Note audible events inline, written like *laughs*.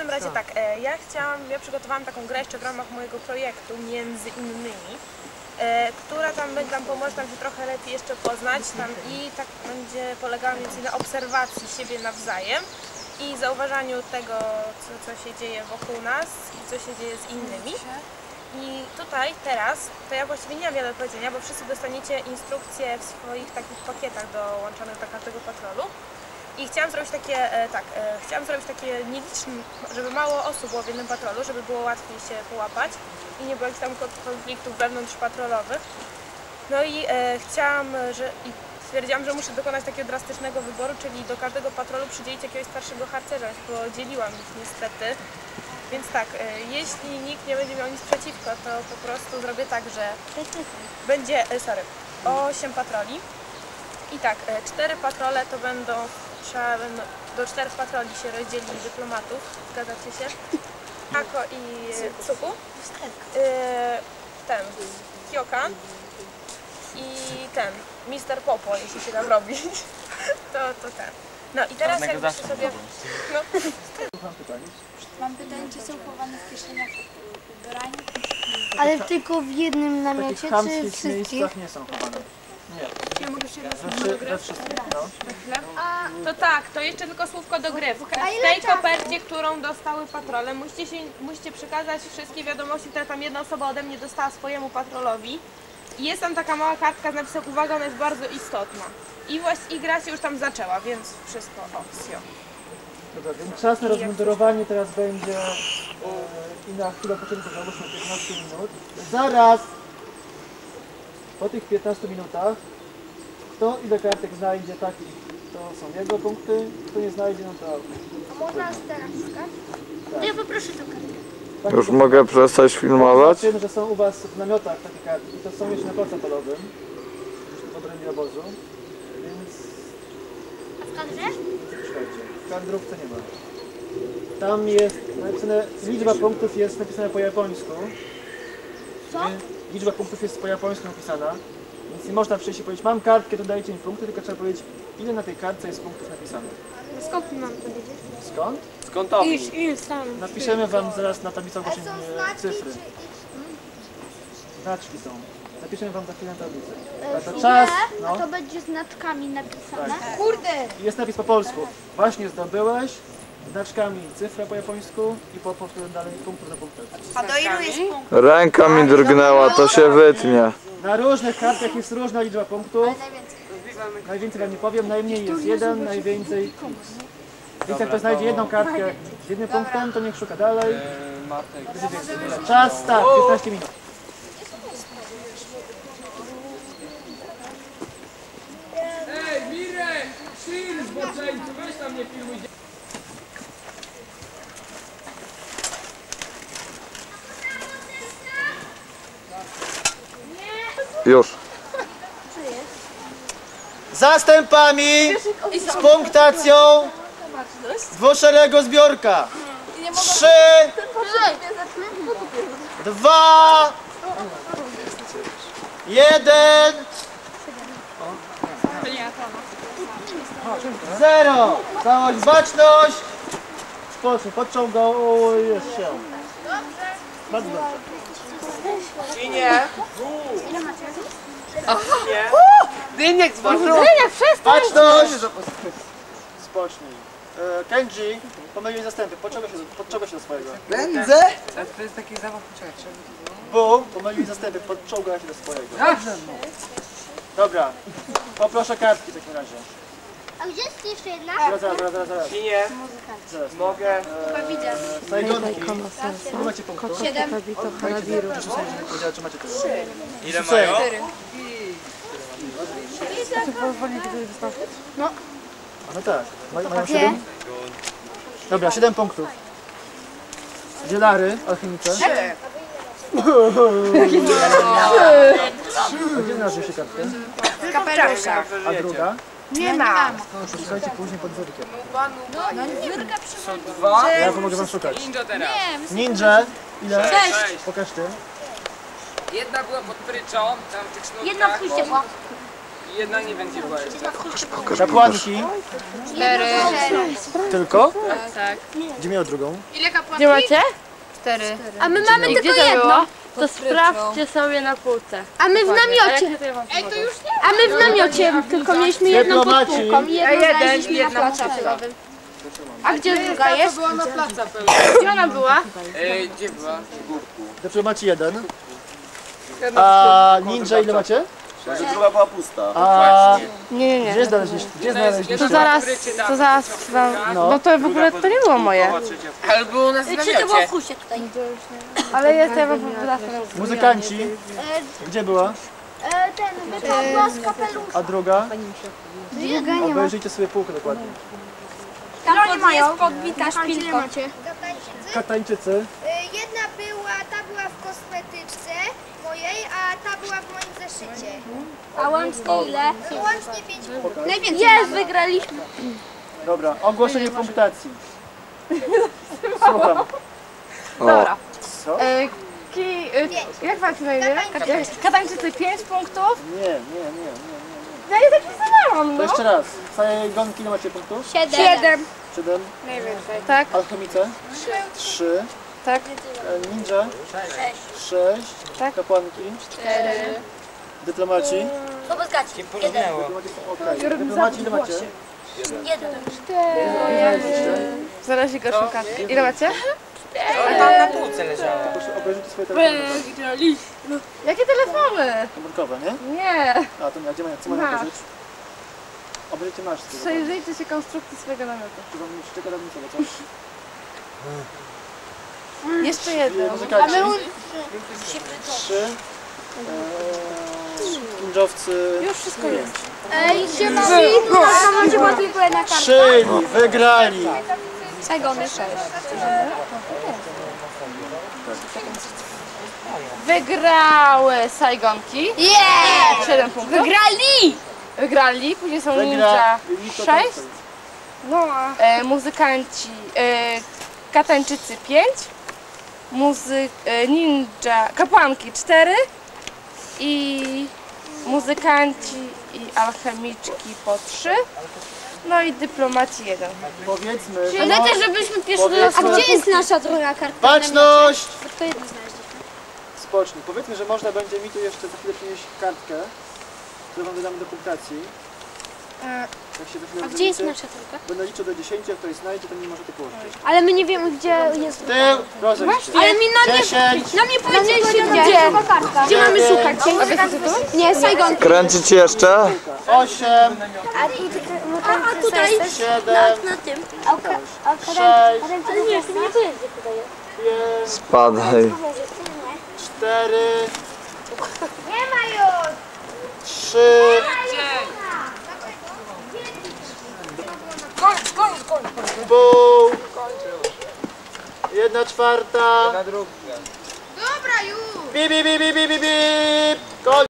każdym razie tak, e, ja chciałam, ja przygotowałam taką grę jeszcze w ramach mojego projektu, między innymi, e, która tam będzie nam pomoże nam się trochę lepiej jeszcze poznać tam i tak będzie polegała między innymi na obserwacji siebie nawzajem i zauważaniu tego, co, co się dzieje wokół nas i co się dzieje z innymi. I tutaj teraz, to ja właściwie nie mam wiele do powiedzenia, bo wszyscy dostaniecie instrukcje w swoich takich pakietach dołączonych do każdego patrolu. I chciałam zrobić takie, e, tak, e, chciałam zrobić takie nieliczne, żeby mało osób było w jednym patrolu, żeby było łatwiej się połapać i nie było jakichś tam kon- konfliktów wewnątrzpatrolowych. No i e, chciałam, że i stwierdziłam, że muszę dokonać takiego drastycznego wyboru, czyli do każdego patrolu przydzielić jakiegoś starszego harcerza, więc podzieliłam ich niestety. Więc tak, e, jeśli nikt nie będzie miał nic przeciwko, to po prostu zrobię tak, że będzie, sorry, 8 patroli. I tak, cztery patrole to będą, trzeba do czterech patroli się rozdzieli dyplomatów, zgadzacie się? Ako i Cuku. E, Ten, Kyokan i ten, Mister Popo, jeśli się da robić. *laughs* To, to ten. No i teraz Czarnego jakbyście zawsze sobie... No, Mam pytanie, czy są chowane w kieszeniach ubrań? Ale tylko w jednym namiocie, czy wszystkich? miejscach nie są chowane. Nie, Ja mogę we wszystkich, no. To tak, to jeszcze tylko słówko do gry. W A tej kopercie, którą dostały patrole, musicie, się, musicie przekazać wszystkie wiadomości, które tam jedna osoba ode mnie dostała swojemu patrolowi. I jest tam taka mała kartka z napisem uwaga, ona jest bardzo istotna. I właśnie i gra się już tam zaczęła, więc wszystko opcjo. Dobra, więc czas na rozmundurowanie teraz będzie e, i na chwilę początku załóżmy 15 minut. Zaraz! Po tych 15 minutach kto ile kartek znajdzie takich, to są jego punkty, kto nie znajdzie, no to A można teraz skać? To ja poproszę tą kartę. Takie Już są- mogę przestać filmować? Tym, że są u Was w namiotach takie kartki, to są jeszcze na placu polowym, już w obrębie obozu, więc A w kadrze? Słuchajcie, w kadrówce nie ma. Tam jest napisane, liczba punktów jest napisana po japońsku. Co? Nie? Liczba punktów jest po japońsku napisana. Więc nie można przyjść i powiedzieć, mam kartkę, to dajcie mi punkty, tylko trzeba powiedzieć, ile na tej kartce jest punktów napisane. Skąd mam to wiedzieć? Skąd? Skątowi. Już, już sam. Napiszemy wam zaraz na tablicy A ogłoszeń e, cyfry. czy... Znaczki są. Napiszemy wam za chwilę na tablicy. A E, to nie, czas, a no. to będzie znaczkami napisane. Tak. Kurde! Jest napis po polsku. Właśnie zdobyłeś znaczkami cyfrę po japońsku i po dalej punktów do punktów. A do ilu jest punktów? Ręka mi drgnęła, to się wytnie. Na różnych kartach jest różna liczba punktów. Najwięcej. Wam nie powiem, najmniej jest jeden, najwięcej Więc jak ktoś znajdzie jedną kartkę z jednym punktem, to niech szuka dalej. Matek. Czas, start, 15 minut. Ej, Mirek! Chill, zboczeńcu, weź tam nie filmuj. Już. Zastępami z punktacją dwuszerego zbiorka. Trzy, dwa, jeden, zero. Całość baczność. Spocznij, podciągał się. Bardzo dobrze. Nie. Dyniek z Baczność! Spocznij. E, Kenji, pomyliłeś zastępy, podciągaj się, podciągaj się do swojego. Pędzę? To jest taki zabaw, poczekaj, Bum, pomyliłeś zastępy, podciągaj się do swojego. Dobrze. Dobra, poproszę kartki w takim razie. A gdzie jest jeszcze jedna? Zaraz, zaraz, zaraz, zaraz. zaraz. Nie, zaraz. mogę. widzę. Sajgonki. Ile macie punktów? Siedem. Czy macie tyle. Ile mają? A no tak, Ma, mają 7? Dobra, 7 punktów. Zielary, alchemicze. A gdzie znalazły się kartkę? Kapelusza. A druga? Nie ma. Szukajcie później pod wórkiem. No wyrka Są dwa. Ja pomogę wam szukać. Indo teraz. Ninja, ile? Sześć. Pokaż ty. Jedna była pod pryczą, tam w tych sznurkach. Jedna pójście była. Jedna nie będzie była jeszcze. Kapłanki. Cztery. Tylko? Tak. Gdzie miał drugą? Gdzie macie? Cztery. A my mamy tylko jedno. To sprawdźcie sobie na półce. A my w namiocie. Ej, to już A my w namiocie tylko mieliśmy jedną pod półką i jedną znaleźliśmy na placu aferowym. A gdzie druga jest? była na placa pełna. Gdzie ona była? Ej, gdzie była? Dyplomaci jeden. A ninja ile macie? Druga była pusta. A Nie, nie, gdzie znaleźliście? Gdzie znaleźliście? To zaraz, to zaraz wam... No to w ogóle to nie było moje. Ale było u nas w namiocie. kusie tutaj? Ale jest, ja wam. Muzykanci. Gdzie była? E, ten wypadła z kapelusza. A druga? Obejrzyjcie sobie półkę dokładnie. Tam pod, jest podbita szpilką. Katańczycy. Y, Jedna była, ta była w kosmetyczce mojej, a ta była w moim zeszycie. A łącznie ile? Łącznie pięć punktów. Najwięcej. Jest, wygraliśmy. Dobra, ogłoszenie punktacji. *laughs* Słucham. O, Co? E, ki, e, jak wam się na imię? Katańczycy 5 punktów? Nie, nie, nie, nie, nie. Ja je zapisałam, To no. jeszcze raz. Całej gonki ile macie punktów? Siedem. Siedem. Siedem. Tak, Alchemice? Trzy. Tak. E, Ninja? Sześć. Tak. Kapłanki? Dyplomaci? Pomogajcie. Dyplomaci są okej. Dyplomaci ile macie? Jeden. Zaraz go szukać. Ile macie? Ale tam na półce leżała. Proszę obejrzyjcie swoje telefony. Jakie telefony? Komórkowe, nie? Nie. A to nie, gdzie mają? Co mają obejrzeć? Obejrzyjcie masz. co? Przejrzyjcie się konstrukcji swojego namiotu. Czy wam jeszcze kierownicę, coś? Jeszcze jedno. Muzykanci? Trzy. Eee, Ninjowcy? Już wszystko jest. Ej, siema, na samochodzie była tylko jedna karta. Czyli wygrali. Saigony sześć. Wygrały Saigonki. Yeah! 7 punktów. Wygrali! Wygrali. Później są Wygra. ninja i to 6. tam stoi. No, e, muzykanci, e, katańczycy 5, muzy, e, ninja, kapłanki 4 i muzykanci i alchemiczki po 3, no i dyplomaci 1. Powiedzmy, Ale no, też, żebyśmy pierwszy raz... A gdzie jest nasza druga karta? baczność! To jedno znaleźliśmy. Spocznij. Powiedzmy, że można będzie mi tu jeszcze za chwilę przynieść kartkę, którą wam wydamy do punktacji. Chwilę A gdzie jest nasza druga? Będę liczył do 10, jak ktoś znajdzie, to nie może to położyć. Ale my nie wiemy, gdzie jest... Tył, rozejdź się. Ale mi na mnie... 10, Na mnie powiedzieliście, gdzie? Gdzie mamy szukać? A wiecie co? Nie, Saigon. kręcić jeszcze? 8, A, tu, a tutaj? 7, Na tym. 6, Ale nie, to nie jest, gdzie podaje. 5, Spadaj. 4, Nie ma już! 3, czwarta. Dobra już! bip, bip, bip, bip, bip, bip.